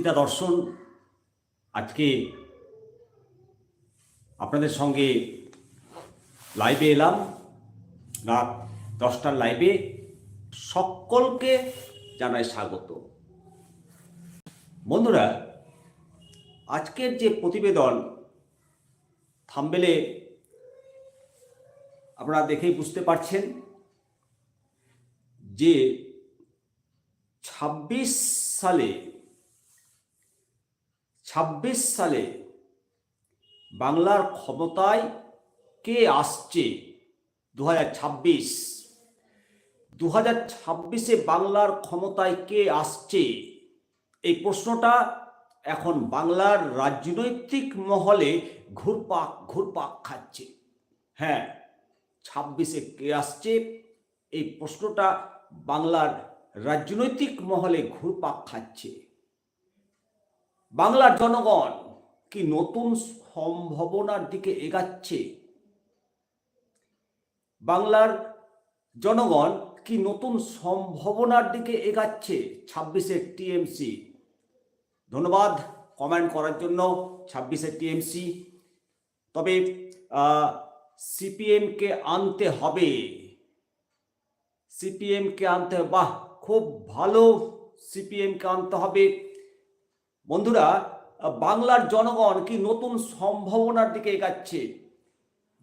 গীতা দর্শন, আজকে আপনাদের সঙ্গে লাইভে এলাম। রাত দশটার লাইভে সকলকে জানাই স্বাগত। বন্ধুরা, আজকের যে প্রতিবেদন থামবেলে আপনারা দেখেই বুঝতে পারছেন যে ছাব্বিশ সালে ছাব্বিশ সালে বাংলার ক্ষমতায় কে আসছে? দু হাজার ছাব্বিশ। দু হাজার ছাব্বিশে বাংলার ক্ষমতায় কে আসছে? এই প্রশ্নটা এখন বাংলার রাজনৈতিক মহলে ঘুরপাক ঘুরপাক খাচ্ছে। হ্যাঁ ছাব্বিশে কে আসছে? এই প্রশ্নটা বাংলার রাজনৈতিক মহলে ঘুরপাক খাচ্ছে। বাংলার জনগণ কি নতুন সম্ভাবনার দিকে এগাচ্ছে? বাংলার জনগণ কি নতুন সম্ভাবনার দিকে এগাচ্ছে? ছাব্বিশে টিএমসি। ধন্যবাদ কমেন্ট করার জন্য, ছাব্বিশে টিএমসি। তবে সিপিএমকে আনতে হবে। সিপিএমকে আনতে হবে। বাহ, খুব ভালো সিপিএমকে আনতে হবে। বন্ধুরা, বাংলার জনগণ কি নতুন সম্ভাবনার দিকে এগাচ্ছে?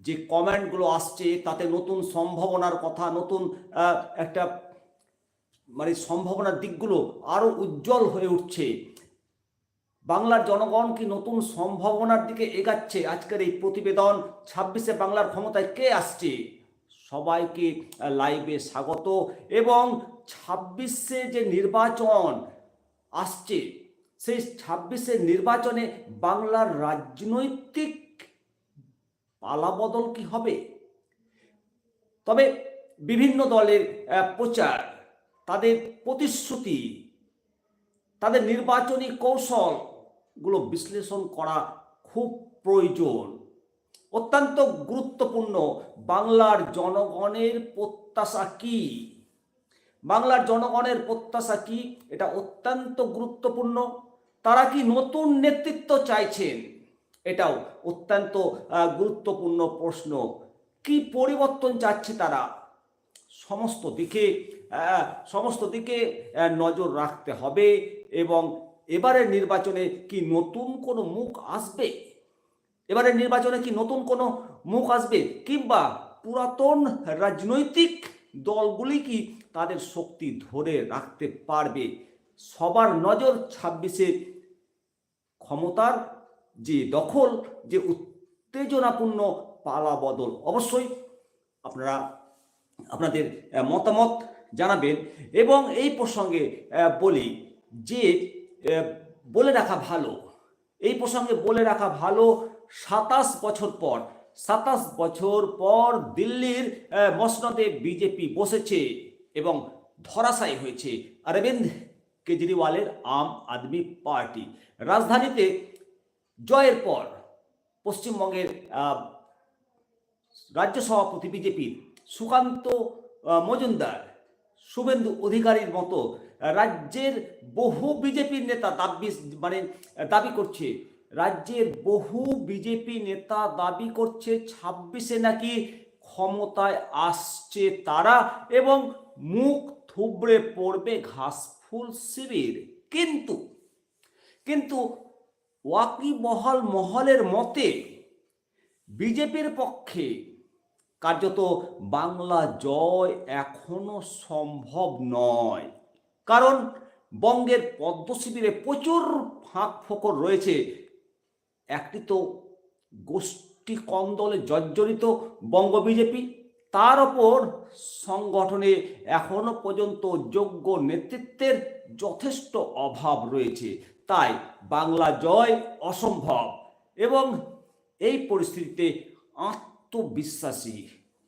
যে কমেন্টগুলো আসছে, তাতে নতুন সম্ভাবনার কথা, নতুন একটা মানে সম্ভাবনার দিকগুলো আরও উজ্জ্বল হয়ে উঠছে। বাংলার জনগণ কি নতুন সম্ভাবনার দিকে এগাচ্ছে? আজকের এই প্রতিবেদন ছাব্বিশে বাংলার ক্ষমতায় কে আসছে? সবাইকে লাইভে স্বাগত। এবং ছাব্বিশে যে নির্বাচন আসছে সেই ছাব্বিশের নির্বাচনে বাংলার রাজনৈতিক পালাবদল কি হবে? তবে বিভিন্ন দলের প্রচার, তাদের প্রতিশ্রুতি, তাদের নির্বাচনী কৌশলগুলো বিশ্লেষণ করা খুব প্রয়োজন। অত্যন্ত গুরুত্বপূর্ণ, বাংলার জনগণের প্রত্যাশা কি? বাংলার জনগণের প্রত্যাশা কি? এটা অত্যন্ত গুরুত্বপূর্ণ। তারা কি নতুন নেতৃত্ব চাইছেন? এটাও অত্যন্ত গুরুত্বপূর্ণ প্রশ্ন। কি পরিবর্তন চাচ্ছে তারা? সমস্ত দিকে সমস্ত দিকে নজর রাখতে হবে এবং এবারের নির্বাচনে কি নতুন কোনো মুখ আসবে? এবারের নির্বাচনে কি নতুন কোনো মুখ আসবে? কিংবা পুরাতন রাজনৈতিক দলগুলি কি তাদের শক্তি ধরে রাখতে পারবে? সবার নজর ছাব্বিশে ক্ষমতার যে দখল, যে উত্তেজনাপূর্ণ পালা বদল অবশ্যই আপনারা, আপনাদের মতামত জানাবেন এবং এই প্রসঙ্গে বলি যে বলে রাখা ভালো, এই প্রসঙ্গে বলে রাখা ভালো সাতাশ বছর পর, সাতাশ বছর পর দিল্লির মসনদে বিজেপি বসেছে এবং ধরাশায়ী হয়েছে। অরবিন্দ কেজরিওয়ালের আম আদমি পার্টি। রাজধানীতে জয়ের পর পশ্চিমবঙ্গের রাজ্য সভাপতি বিজেপির সুকান্ত মজুমদার, শুভেন্দু অধিকারীর মতো রাজ্যের বহু বিজেপির নেতা দাবি মানে দাবি করছে। রাজ্যের বহু বিজেপি নেতা দাবি করছে ছাব্বিশে নাকি ক্ষমতায় আসছে তারা এবং মুখ থুবড়ে পড়বে ঘাসফুল শিবির। কিন্তু কিন্তু ওয়াকিবহল মহলের মতে বিজেপির পক্ষে কার্যত বাংলা জয় এখনও সম্ভব নয়। কারণ বঙ্গের পদ্ম শিবিরে প্রচুর ফাঁক ফোকর রয়েছে। একটি তো গোষ্ঠী কন্দলে জর্জরিত বঙ্গ বিজেপি তার ওপর সংগঠনে এখনও পর্যন্ত যোগ্য নেতৃত্বের যথেষ্ট অভাব রয়েছে। তাই বাংলা জয় অসম্ভব এবং এই পরিস্থিতিতে আত্মবিশ্বাসী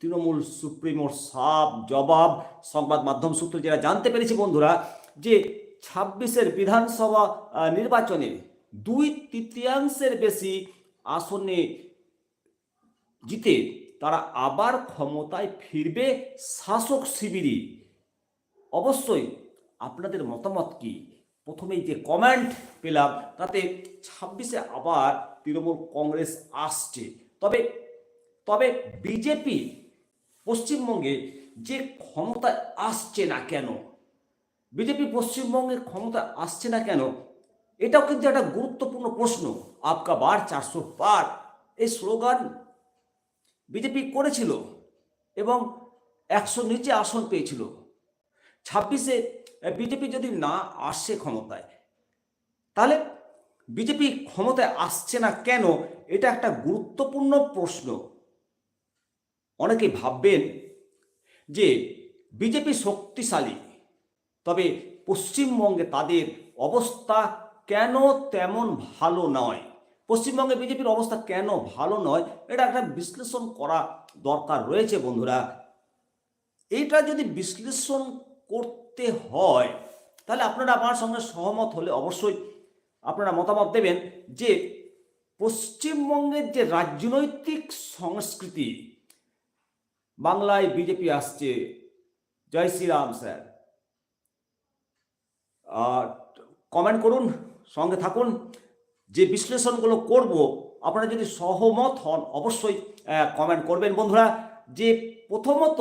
তৃণমূল সুপ্রিমোর সাপ জবাব সংবাদ মাধ্যম সূত্রে যারা জানতে পেরেছি বন্ধুরা, যে ছাব্বিশের বিধানসভা নির্বাচনে দুই তৃতীয়াংশের বেশি আসনে জিতে তারা আবার ক্ষমতায় ফিরবে শাসক শিবিরই অবশ্যই আপনাদের মতামত কি? প্রথমেই যে কমেন্ট পেলাম, তাতে ছাব্বিশে আবার তৃণমূল কংগ্রেস আসছে। তবে তবে বিজেপি পশ্চিমবঙ্গে যে ক্ষমতায় আসছে না কেন বিজেপি পশ্চিমবঙ্গে ক্ষমতা আসছে না কেন, এটাও কিন্তু একটা গুরুত্বপূর্ণ প্রশ্ন। আপকা বার চারশো পার এই স্লোগান বিজেপি করেছিল এবং একশো নিচে আসন পেয়েছিল। ছাব্বিশে বিজেপি যদি না আসে ক্ষমতায়, তাহলে বিজেপি ক্ষমতায় আসছে না কেন? এটা একটা গুরুত্বপূর্ণ প্রশ্ন। অনেকে ভাববেন যে বিজেপি শক্তিশালী, তবে পশ্চিমবঙ্গে তাদের অবস্থা কেন তেমন ভালো নয়? পশ্চিমবঙ্গে বিজেপির অবস্থা কেন ভালো নয়, এটা একটা বিশ্লেষণ করা দরকার রয়েছে বন্ধুরা। এটা যদি বিশ্লেষণ করতে হয়, তাহলে আপনারা আমার সঙ্গে সহমত হলে অবশ্যই আপনারা মতামত দেবেন যে পশ্চিমবঙ্গের যে রাজনৈতিক সংস্কৃতি, বাংলায় বিজেপি আসছে, জয় শ্রীরাম স্যার। কমেন্ট করুন, সঙ্গে থাকুন। যে বিশ্লেষণগুলো করব, আপনারা যদি সহমত হন, অবশ্যই কমেন্ট করবেন। বন্ধুরা, যে প্রথমত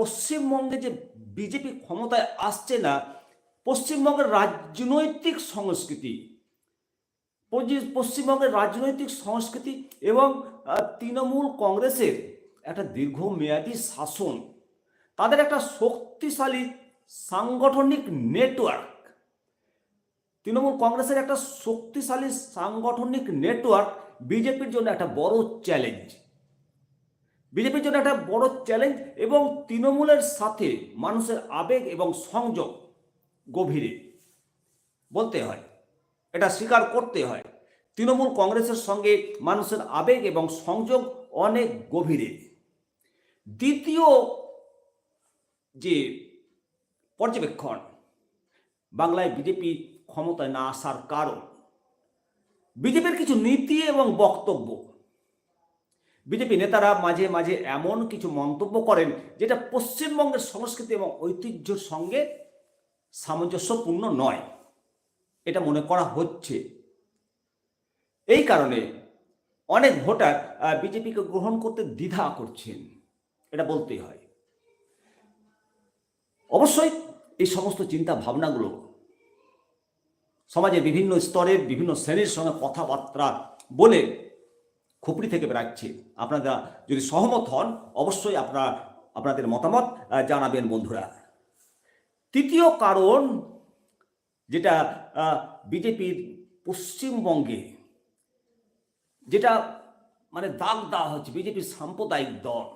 পশ্চিমবঙ্গে যে বিজেপি ক্ষমতায় আসছে না, পশ্চিমবঙ্গের রাজনৈতিক সংস্কৃতি পশ্চিমবঙ্গের রাজনৈতিক সংস্কৃতি এবং তৃণমূল কংগ্রেসের একটা দীর্ঘমেয়াদী শাসন, তাদের একটা শক্তিশালী সাংগঠনিক নেটওয়ার্ক তৃণমূল কংগ্রেসের একটা শক্তিশালী সাংগঠনিক নেটওয়ার্ক বিজেপির জন্য একটা বড় চ্যালেঞ্জ বিজেপির জন্য একটা বড় চ্যালেঞ্জ এবং তৃণমূলের সাথে মানুষের আবেগ এবং সংযোগ গভীরে। বলতে হয়, এটা স্বীকার করতে হয়, তৃণমূল কংগ্রেসের সঙ্গে মানুষের আবেগ এবং সংযোগ অনেক গভীরে। দ্বিতীয় যে পর্যবেক্ষণ, বাংলায় বিজেপি ক্ষমতায় না আসার কারণ। বিজেপির কিছু নীতি এবং বক্তব্য। বিজেপি নেতারা মাঝে মাঝে এমন কিছু মন্তব্য করেন, যেটা পশ্চিমবঙ্গের সংস্কৃতি এবং ঐতিহ্যের সঙ্গে সামঞ্জস্যপূর্ণ নয়। এটা মনে করা হচ্ছে। এই কারণে অনেক ভোটার বিজেপিকে গ্রহণ করতে দ্বিধা করছেন। এটা বলতেই হয়। অবশ্যই এই সমস্ত চিন্তা ভাবনাগুলো সমাজের বিভিন্ন স্তরের বিভিন্ন শ্রেণির সঙ্গে কথাবার্তা বলে খুপড়ি থেকে বেরাচ্ছে আপনারা যদি সহমত হন, অবশ্যই আপনারা, আপনাদের মতামত জানাবেন বন্ধুরা। তৃতীয় কারণ যেটা বিজেপির পশ্চিমবঙ্গে, যেটা মানে দাগ দেওয়া হচ্ছে, বিজেপির সাম্প্রদায়িক দল,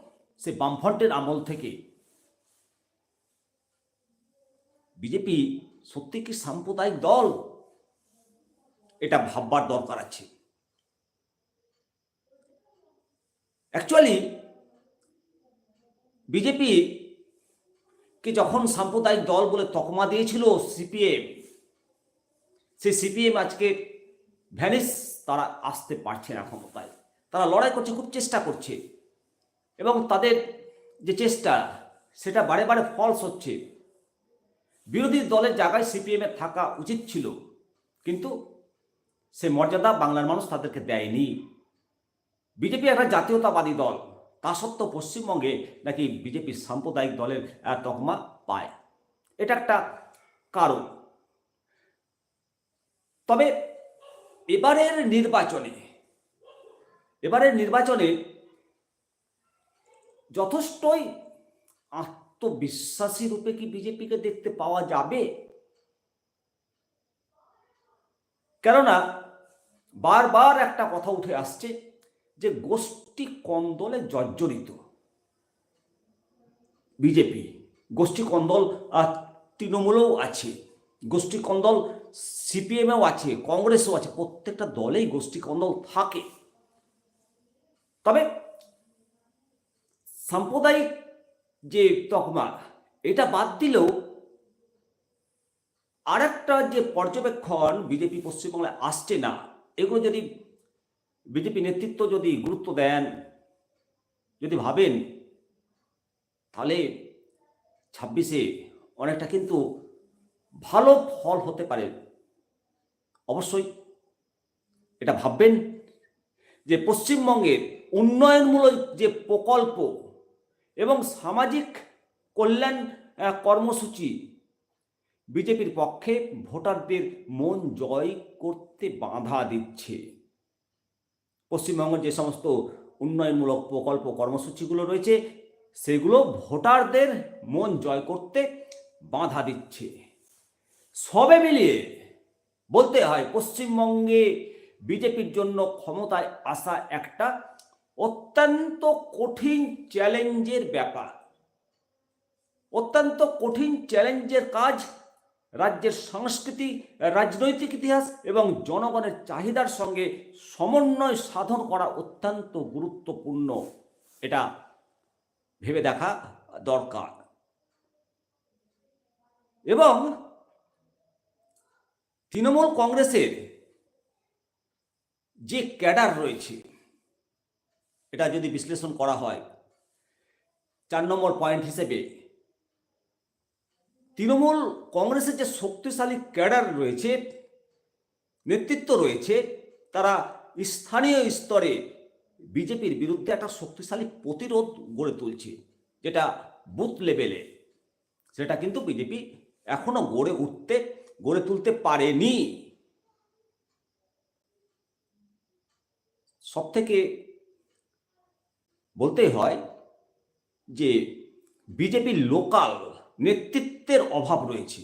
সে বামফ্রন্টের আমল থেকে। বিজেপি সত্যি কি সাম্প্রদায়িক দল? এটা ভাববার দরকার আছে। অ্যাকচুয়ালি বিজেপি কে যখন সাম্প্রদায়িক দল বলে তকমা দিয়েছিল সিপিএম সেই সিপিএম আজকে ভ্যানিস তারা আসতে পারছে না ক্ষমতায়। তারা লড়াই করছে, খুব চেষ্টা করছে। এবং তাদের যে চেষ্টা, সেটা বারে বারে ফলস হচ্ছে। বিরোধী দলের জায়গায় সিপিএমের থাকা উচিত ছিল। কিন্তু সে মর্যাদা বাংলার মানুষ তাদেরকে দেয়নি। বিজেপি একটা জাতীয়তাবাদী দল, তা সত্ত্বেও পশ্চিমবঙ্গে নাকি বিজেপি সাম্প্রদায়িক দলের তকমা পায়। এটা একটা কারণ। তবে এবারের নির্বাচনে এবারের নির্বাচনে যথেষ্টই আত্মবিশ্বাসী রূপে কি বিজেপিকে দেখতে পাওয়া যাবে? কেননা বারবার একটা কথা উঠে আসছে যে গোষ্ঠী কন্দলে জর্জরিত। বিজেপি, গোষ্ঠী কন্দল তৃণমূলেও আছে, গোষ্ঠী কন্দল সিপিএমেও আছে, কংগ্রেসও আছে, প্রত্যেকটা দলেই গোষ্ঠী কন্দল থাকে। তবে সাম্প্রদায়িক যে তকমা, এটা বাদ দিলেও আরেকটা যে পর্যবেক্ষণ বিজেপি পশ্চিমবাংলায় আসছে না এগুলো যদি বিজেপি নেতৃত্ব যদি গুরুত্ব দেন, যদি ভাবেন, তাহলে ছাব্বিশে অনেকটা কিন্তু ভালো ফল হতে পারে। অবশ্যই এটা ভাববেন যে পশ্চিমবঙ্গের উন্নয়নমূলক যে প্রকল্প এবং সামাজিক কল্যাণ কর্মসূচি বিজেপির পক্ষে ভোটারদের মন জয় করতে বাধা দিচ্ছে। পশ্চিমবঙ্গের যে সমস্ত উন্নয়নমূলক প্রকল্প কর্মসূচিগুলো রয়েছে, সেগুলো ভোটারদের মন জয় করতে বাধা দিচ্ছে। সবে মিলিয়ে বলতে হয়, পশ্চিমবঙ্গে বিজেপির জন্য ক্ষমতায় আসা একটা অত্যন্ত কঠিন চ্যালেঞ্জের ব্যাপার। অত্যন্ত কঠিন চ্যালেঞ্জের কাজ রাজ্যের সংস্কৃতি, রাজনৈতিক ইতিহাস এবং জনগণের চাহিদার সঙ্গে সমন্বয় সাধন করা অত্যন্ত গুরুত্বপূর্ণ। এটা ভেবে দেখা দরকার। এবং তৃণমূল কংগ্রেসের যে ক্যাডার রয়েছে, এটা যদি বিশ্লেষণ করা হয়, চার নম্বর পয়েন্ট হিসেবে তৃণমূল কংগ্রেসের যে শক্তিশালী ক্যাডার রয়েছে, নেতৃত্ব রয়েছে, তারা স্থানীয় স্তরে বিজেপির বিরুদ্ধে একটা শক্তিশালী প্রতিরোধ গড়ে তুলছে, যেটা বুথ লেভেলে। সেটা কিন্তু বিজেপি এখনও গড়ে উঠতে, গড়ে তুলতে পারেনি। সব থেকে বলতেই হয় যে বিজেপির লোকাল নেতৃত্বের অভাব রয়েছে।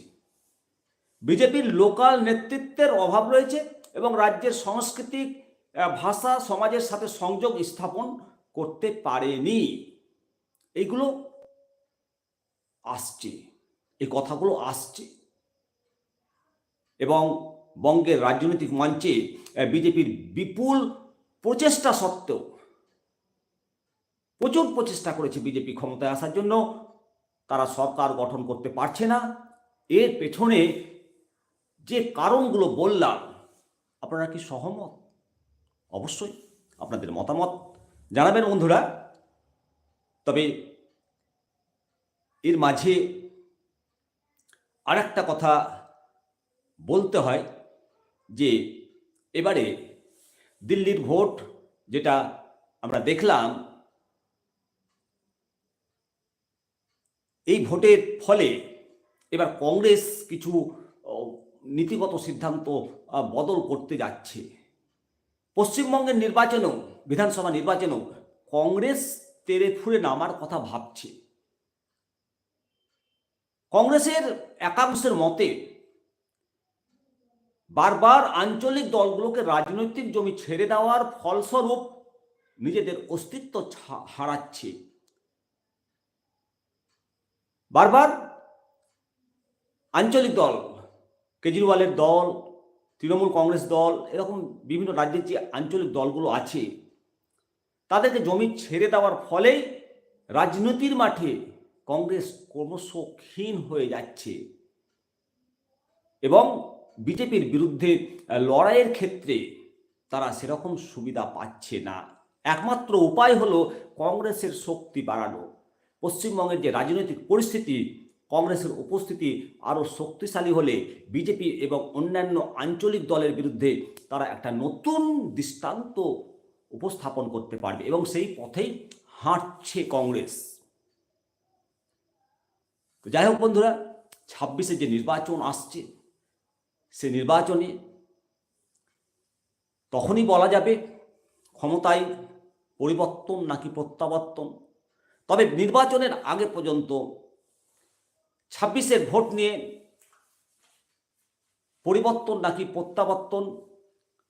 বিজেপির লোকাল নেতৃত্বের অভাব রয়েছে এবং রাজ্যের সাংস্কৃতিক ভাষা, সমাজের সাথে সংযোগ স্থাপন করতে পারেনি। এইগুলো আসছে, এই কথাগুলো আসছে। এবং বঙ্গের রাজনৈতিক মঞ্চে বিজেপির বিপুল প্রচেষ্টা সত্ত্বেও, প্রচুর প্রচেষ্টা করেছে বিজেপি ক্ষমতায় আসার জন্য। তারা সরকার গঠন করতে পারছে না। এর পেছনে যে কারণগুলো বললাম, আপনারা কি সহমত? অবশ্যই, আপনাদের মতামত জানাবেন বন্ধুরা। তবে এর মাঝে আরেকটা কথা বলতে হয় যে, এবারে দিল্লির ভোট যেটা আমরা দেখলাম এই ভোটের ফলে এবার কংগ্রেস কিছু নীতিগত সিদ্ধান্ত বদল করতে যাচ্ছে। পশ্চিমবঙ্গের নির্বাচনেও, বিধানসভা নির্বাচনেও কংগ্রেস তেরে ফুরে নামার কথা ভাবছে। কংগ্রেসের একাংশের মতে, বারবার আঞ্চলিক দলগুলোকে রাজনৈতিক জমি ছেড়ে দেওয়ার ফলস্বরূপ নিজেদের অস্তিত্ব হারাচ্ছে। বারবার আঞ্চলিক দল, কেজরিওয়ালের দল, তৃণমূল কংগ্রেস দল, এরকম বিভিন্ন রাজ্যের যে আঞ্চলিক দলগুলো আছে, তাদেরকে জমি ছেড়ে দেওয়ার ফলে রাজনীতির মাঠে কংগ্রেস ক্রমশ ক্ষীণ হয়ে যাচ্ছে। এবং বিজেপির বিরুদ্ধে লড়াইয়ের ক্ষেত্রে তারা সেরকম সুবিধা পাচ্ছে না। একমাত্র উপায় হলো কংগ্রেসের শক্তি বাড়ানো। পশ্চিমবঙ্গের যে রাজনৈতিক পরিস্থিতি, কংগ্রেসের উপস্থিতি আরও শক্তিশালী হলে বিজেপি এবং অন্যান্য আঞ্চলিক দলের বিরুদ্ধে তারা একটা নতুন দৃষ্টান্ত উপস্থাপন করতে পারবে এবং সেই পথেই হাঁটছে কংগ্রেস। তো যাই হোক বন্ধুরা, ছাব্বিশে যে নির্বাচন আসছে, সে নির্বাচনে তখনই বলা যাবে ক্ষমতায় পরিবর্তন নাকি প্রত্যাবর্তন। তবে নির্বাচনের আগে পর্যন্ত ছাব্বিশের ভোট নিয়ে পরিবর্তন নাকি প্রত্যাবর্তন?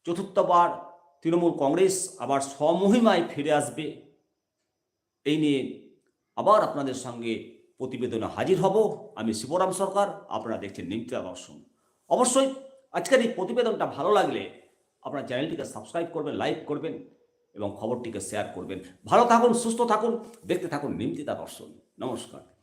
চতুর্থবার তৃণমূল কংগ্রেস আবার স্বমহিমায় ফিরে আসবে। এই নিয়ে আবার আপনাদের সঙ্গে প্রতিবেদনে হাজির হব। আমি শিবরাম সরকার, আপনারা দেখছেন নিমতা দর্শন অবশ্যই আজকের এই প্রতিবেদনটা ভালো লাগলে আপনার চ্যানেলটিকে সাবস্ক্রাইব করবেন, লাইক করবেন এবং খবরটিকে শেয়ার করবেন। ভালো থাকুন সুস্থ থাকুন দেখতে থাকুন নিমতিতা দর্শন। নমস্কার।